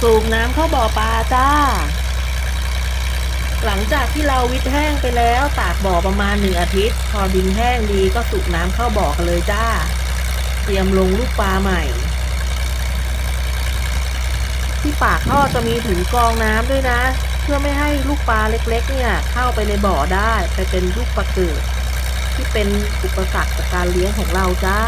สูบน้ำเข้าบ่อปลาจ้า หลังจากที่เราวิทแห้งไปแล้วตากบ่อประมาณหนึ่งอาทิตย์ พอดินแห้งดีก็สูบน้ำเข้าบ่อกันเลยจ้า เตรียมลงลูกปลาใหม่ ที่ปากท่อจะมีถุงกรองน้ำด้วยนะ เพื่อไม่ให้ลูกปลาเล็กๆ เนี่ย เข้าไปในบ่อได้ไปเป็นลูกปลาเกิดที่เป็นอุปสรรคต่อการเลี้ยงของเราจ้า